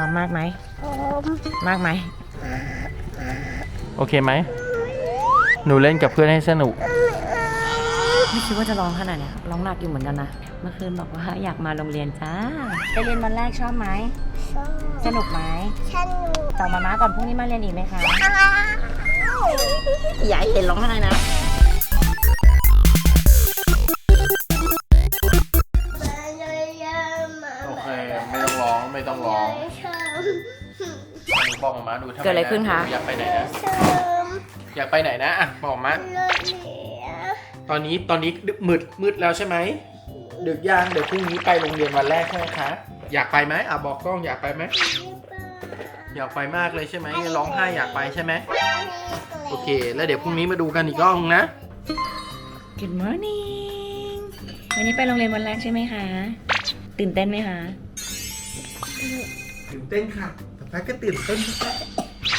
ร้อมมากไหมพร้อมมากไหม โอเคไหม หนูเล่นกับเพื่อนให้สนุก ไม่คิดว่าจะร้องขนาดเนี้ยร้องหนักอยู่เหมือนกันนะ เมื่อคืนบอกว่าอยากมาโรงเรียนจ้า ไปเรียนวันแรกชอบไหม ชอบสนุกไหมฉันหนูต่อมาม้าก่อนพรุ่งนี้มาเรียนอีกไหมคะ อย่าให้เห็นร้องไห้นะ มามาดูทำไมเกิดอะไรขึ้นคะ อยากไปไหนนะชอบอยากไปไหนนะอะบอกมาเลิกเรียนตอนนี้ตอนนี้ดึกมืดมืดแล้วใช่ไหมดึกยังเดี๋ยวพรุ่งนี้ไปโรงเรียนวันแรกใช่ไหมคะอยากไปไหมอะบอกกล้องอยากไปไหมอยากไปมากเลยใช่ไหมร้องไห้อยากไปใช่ไหมโอเค แล้วเดี๋ยวพรุ่งนี้มาดูกันอีกรอบนึงนะ Good morning วันนี้ไปโรงเรียนวันแรกใช่ไหมคะ ตื่นเต้นไหมคะ ตื่นเต้นค่ะ แต่แป๊ก็ตื่นเต้น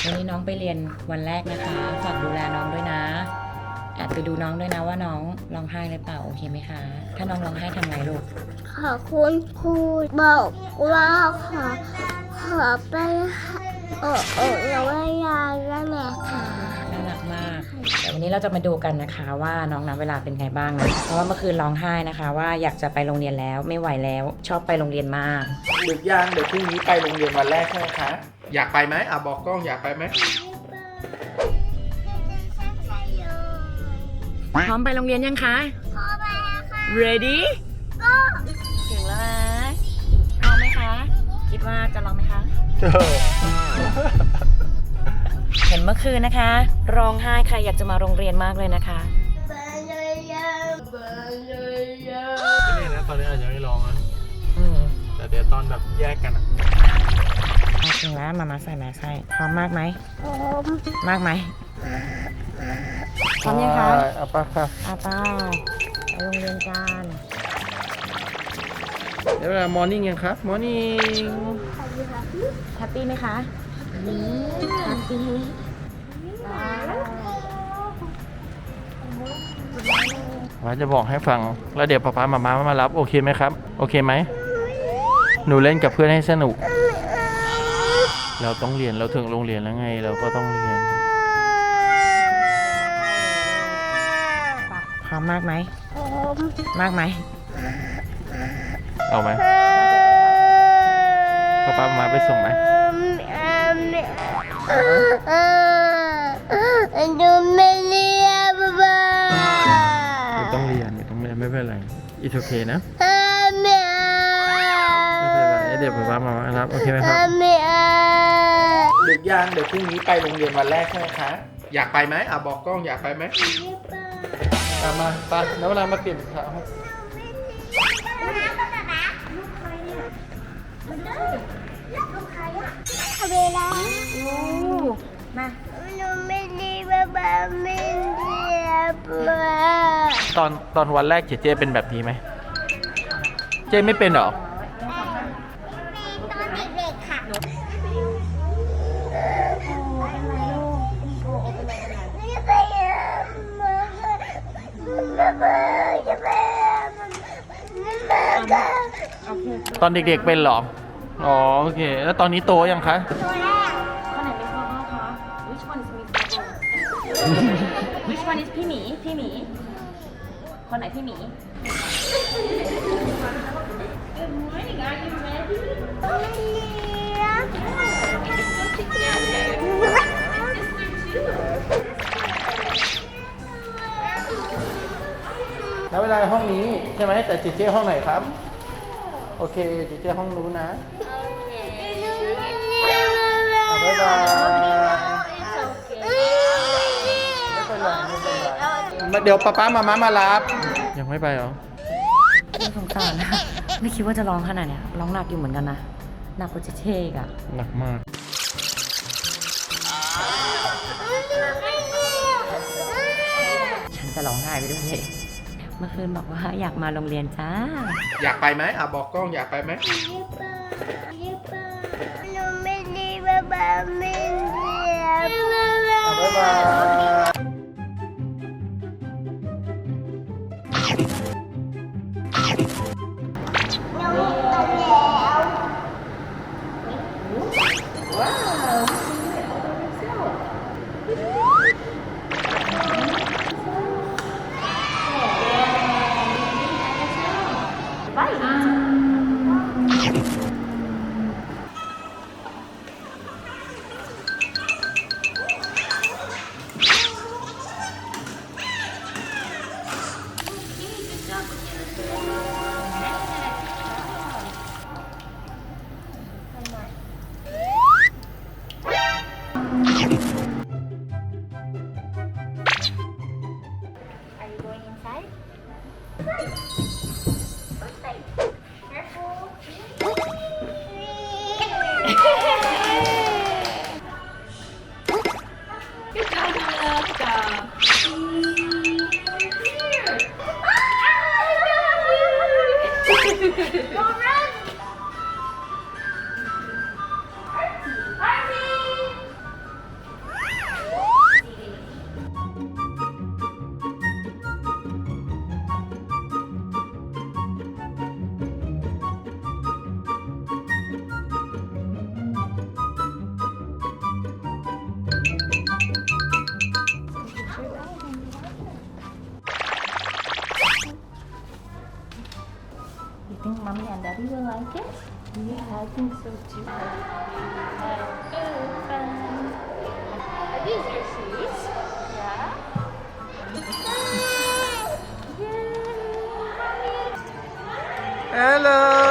วันนี้น้องไปเรียนวันแรกนะคะฝากดูแลน้องด้วยนะแอบไปดูน้องด้วยนะว่าน้องร้องไห้หรือเปล่าโอเคไหมคะ ถ้าน้องร้องไห้ทำไงลูกขอบคุณครูบอกว่าขอขอไปโอ้โอ้แล้วว่ายายและแม่ค่ะน่า รักมากเดี๋ยววันนี้เราจะมาดูกันนะคะว่าน้องนับเวลาเป็นไงบ้างนะเพราะว่าเมื่อคืนร้องไห้นะคะ ว่าอยากจะไปโรงเรียนแล้วไม่ไหวแล้วชอบไปโรงเรียนมากดึกยังเดี๋ยวพรุ่งนี้ไปโรงเรียนวันแรกใช่ไหมคะอยากไปไหมอะบอกกล้องอยากไปไหมพร้อมไปโรงเรียนยังคะพอไปแล้วค่ะ ready ก็ถึงแล้วนะร้องไหมคะ คิดว่าจะร้องไหมคะ เห็นเมื่อคืนนะคะ ร้องไห้ใครอยากจะมาโรงเรียนมากเลยนะคะไปเลยยังไปเลยยังนี่นะตอนนี้อาจจะไม่ร้องนะอืมแต่เดี๋ยวตอนแบบแยกกันอะถึงแล้วมามาใส่แมสให้พร้อมมากไหมพร้อมมากไหมพร้อมยังคะเอาปะค่ะอาป้าไปโรงเรียนกันเดี๋ยวเวลามอร์นิ่งยังครับมอร์นิ่ง แฮปปี้ไหมคะแฮ ปปี้ว่าจะบอกให้ฟัง แล้วเดี๋ยวป๊าป๊ามามามารับ โอเคไหมครับ โอเคไหม หนูเล่นกับเพื่อนให้สนุก เราต้องเรียน เราถึงโรงเรียนแล้วไง เราก็ต้องเรียนพร้อมมากไหมพร้อมมากไหม เอาไหมป๊าป๊ามาไปส่งไหม ดูไม่เรียบบ้าหนูต้องเรียนหนูต้องเรียนไม่เป็นไรอีโอเคนะไม่เป็นไรเดี๋ยวป๊าป๊ามารับโอเคไหมครับไม่เดึกยังเดี๋ยวพรุ่งนี้ไปโรงเรียนวันแรกใช่ไหมคะ อยากไปไหมอะบอกกล้องอยากไปไหมตามมาไปแล้วเวลามาเปลี่ยนขาให้ เวลามาหนูไม่ดีบ้าบ้าไม่เรียบบ้าตอนตอนวันแรกเจเจเป็นแบบนี้ไหม เจไม่เป็นเหรอตอนเด็กๆค่ะนี่ไปมามามาจะไปมาตอนเด็กๆเป็นเหรอ อ๋อโอเค แล้วตอนนี้โตยังคะตัวแรกคนไหนเป็นพ่อคะ Which one is Miss Which one is พี่หมีพี่หมี คนไหนพี่หมีแล้วเวลาห้องนี้ใช่ไหมแต่เจเจห้องไหนครับ โอเคเจเจห้องนู้นนะอะบ๊ายบายไม่เป็นไรไม่เป็นไรเดี๋ยวป๊าป๊ามามามารับ ยังไม่ไปเหรอ น่าสงสารนะ ไม่คิดว่าจะร้องขนาดเนี้ยร้องหนักอยู่เหมือนกันนะ หนักกว่าเจ๊เท่อีกอะหนักมาก ฉันจะร้องไห้ไปด้วยเลยเมื่อคืนบอกว่าอยากมาโรงเรียนจ้า อยากไปไหมอะบอกกล้องอยากไปไหมหนูไม่ดีบ้าบ้าไม่เรียบบ๊ายบาย Mommy and daddy will like it? Yeah, I think so too. Are these your sweets? Yeah. Hello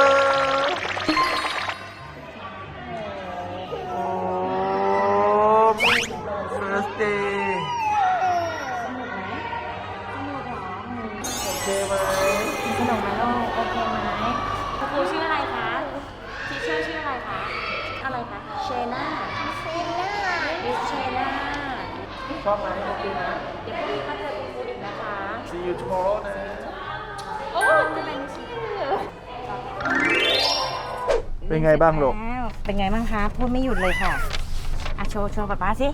น่าเซน่ามิสเชน่าชอบไหมโอเคนะ เดี๋ยวพรุ่งนี้มาเจอคุณครูอีกนะคะ see you tomorrow นะ โอ้จะเป็นชื่อเป็นไงบ้างลูกแล้วเป็นไงบ้างคะพูดไม่หยุดเลยค่ะอะโชว์โชว์ป๊าป๊าสิ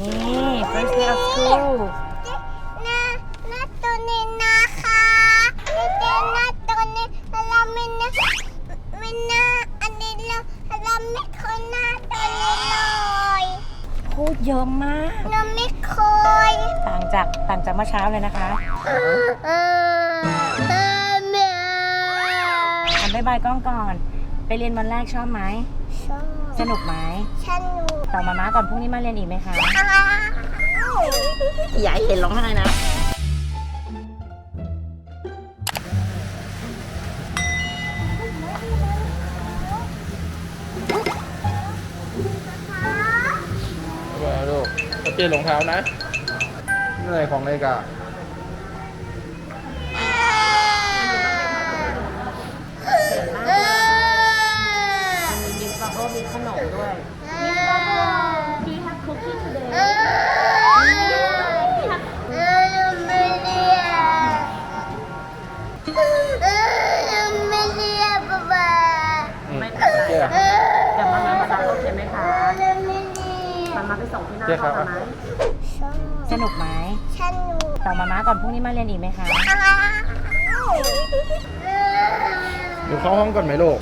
นี่ first day of school เยอะมากเราไม่เคยต่างจากต่างจากเมื่อเช้าเลยนะคะเออเออเออแม่ทำบายบายกล้องก่อน ไปเรียนวันแรกชอบไหม ชอบสนุกไหมฉันอยู่ต่อมาม้าก่อนพรุ่งนี้มาเรียนอีกไหมคะอ้าวอย่าให้เห็นร้องไห้นะ เปลี่ยนรองเท้านะเหนื่อยของเลยกอะ เจ๊ครัห้บองกันไหมชอบสนุกไหมฉันอยู่ต่อมาม้าก่อนพรุ่งนี้มาเรียนอีกไหมคะอ้าวเออเดี๋ยวเข้าห้องก่อนไหมลูก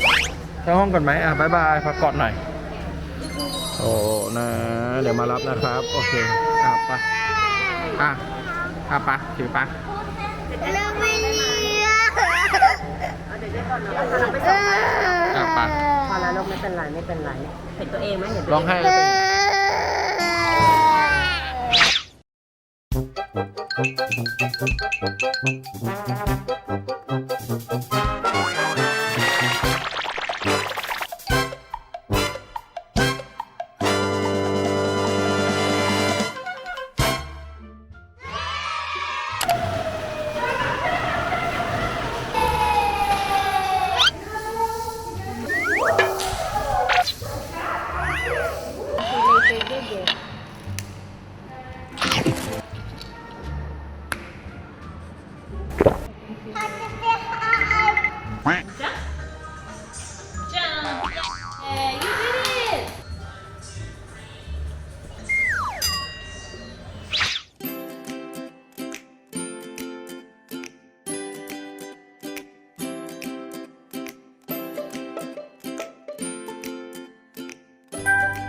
เข้าห้องก่อนไหมอะบายบายพักก่อนหน่อย โอ้นะ เดี๋ยวมารับนะครับ โอเค อะไป อะ อะไปะถือไปะเราไม่เรียกเดี๋ยวเจ๊ก่อนนะพาเราไปส่งไหมอะไปะพอแล้วลูกไม่เป็นไรไม่เป็นไรเห็นตัวเองไหมเห็นตัวร้องเไห้เอแล้วเป็น Thank you.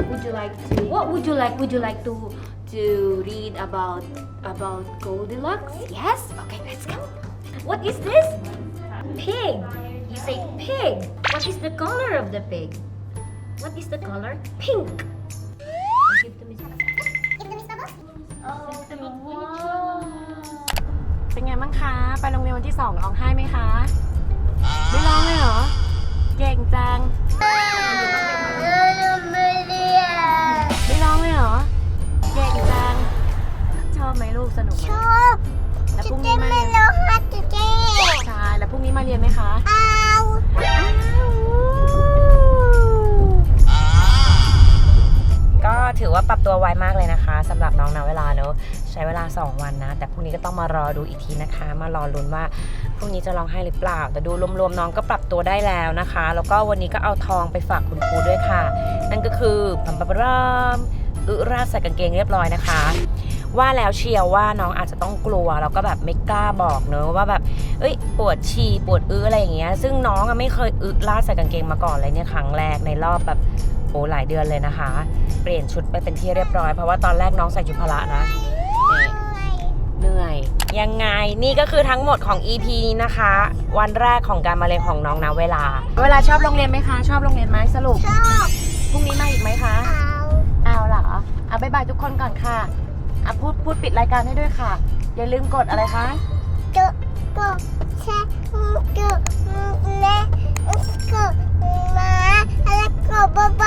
Would you like to? What would you like? Would you like to to read about about Goldilocks? Yes. Okay, let's go. What is this? Pig. You say pig. What is the color of the pig? What is the color? Pink. Give to me. Give me some. Oh, to me. wow. เป็นไงบ้างคะ ไปโรงเรียนวันที่สองร้องไห้ไหมคะ ไม่ร้องเลยเหรอ เก่งจัง อบไหมลูกสนุกไหมชอบแล้วพรุ่งเจ๊นี้มาไม่เรียนร้องไห้เจ๊เจ๊ใช่แล้วพรุ่งนี้มาเรียนไหมคะเอาก็ถือว่าปรับตัวไวมากเลยนะคะสำหรับน้องนะเวลาเนอะใช้เวลา 2 วันนะ แต่พรุ่งนี้ก็ต้องมารอดูอีกทีนะคะ มารอลุ้นว่าพรุ่งนี้จะร้องไห้หรือเปล่า แต่ดูรวมๆน้องก็ปรับตัวได้แล้วนะคะ แล้วก็วันนี้ก็เอาทองไปฝากคุณครูด้วยค่ะ นั่นก็คือพัมปะปะรามอึราดใส่กางเกงเรียบร้อยนะคะ ว่าแล้วเชียวว่าน้องอาจจะต้องกลัวแล้วก็แบบไม่กล้าบอกเนอะว่าแบบเอ้ยปวดฉี่ปวดอื้ออะไรอย่างเงี้ยซึ่งน้องอะไม่เคยอึราดใส่กางเกงมาก่อนเลยเนี่ยครั้งแรกในรอบแบบโอ้หลายเดือนเลยนะคะ เปลี่ยนชุดไปเป็นที่เรียบร้อยเพราะว่าตอนแรกน้องใส่ชุดพละนะนี่เหนื่อย ยังไงนี่ก็คือทั้งหมดของ EP นี้นะคะ วันแรกของการมาเรียนของน้องนะเวลา เวลาชอบโรงเรียนไหมคะ ชอบโรงเรียนไหมสรุปชอบพรุ่งนี้มาอีกไหมคะ เอาเอาเหรออะบายบายทุกคนก่อนค่ะ อะพูดพูดปิดรายการให้ด้วยค่ะ อย่าลืมกดอะไรคะจุกดแช่จุกเล่กดมาแล้วกดบ๊ายบา